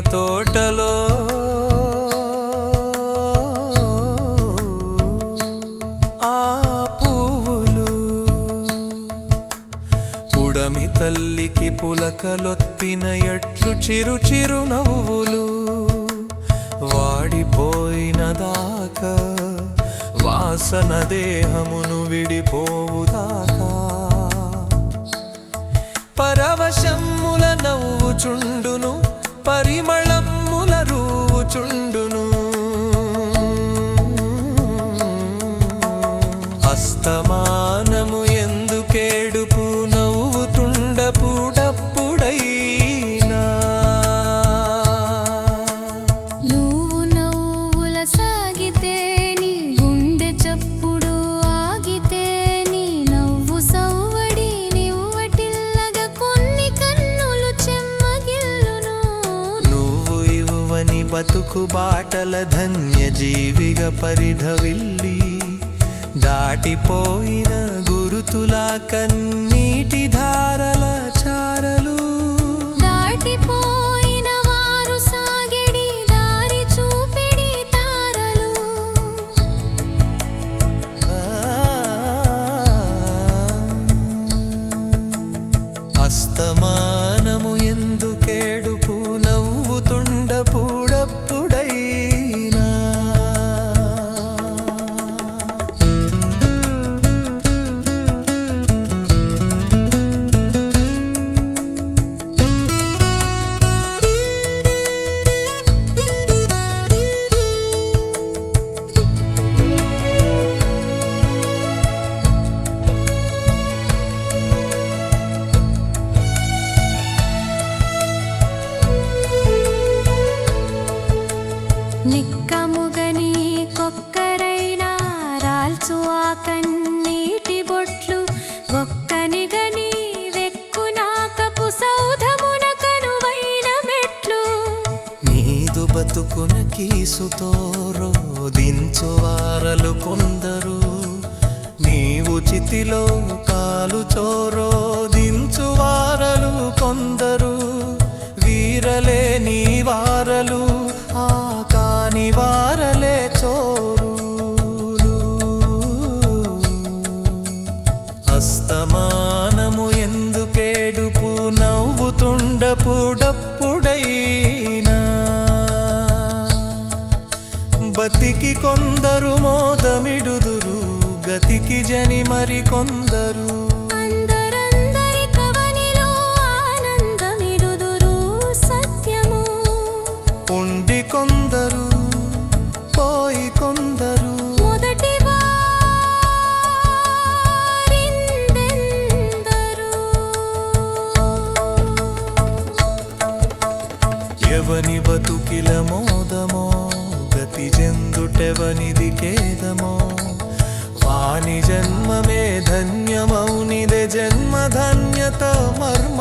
తోటలో. ఆ పువ్వులు పుడమి తల్లికి పులకలొత్తిన ఎట్లు చిరు చిరు నవ్వులు వాడిపోయిన దాకా వాసన దేహమును విడిపోవుదాకా. పరవశం అస్తమానము ఎందుకేడుపు నవ్వుతుండపుడప్పుడైనా నువ్వు నవ్వుల సాగితే నీ గుండె చప్పుడు ఆగితే నీ నవ్వు సవ్వడి నివ్వటిల్లగా కొన్ని కన్నులు చెమ్మగిల్లును. నువ్వు ఇవ్వని బతుకు బాటల ధన్య జీవిగా దాటిపోయిన గురుతులా కన్నీటి ధారల చారలు. దాటిపోయిన వారు సాగిడి దారి చూపిడి తారలు. అస్తమానము నిక్కముగని కొక్కరైనా రాల్చు ఆ కన్నీటి బొట్లు. ఒక్కనిగని వెక్కునాకపు సౌధమున కనువైన మెట్లు. నీదు బతుకున కీసుతో రోదించు వారలు కొందరు. నీవు చితిలో కాలు చోరో నవ్వుతుండపుడప్పుడైనా బతికి కొందరు మోదమిడుదురు గతికి జని మరి కొందరు. ఆనందమిడుదురు సత్యము. ఎవని బతుకిల మోదమో? గతి చెందుటెవనిది ఖేదమో వాణి జన్మమే ధన్యమౌనిదే జన్మ ధన్యత మర్మ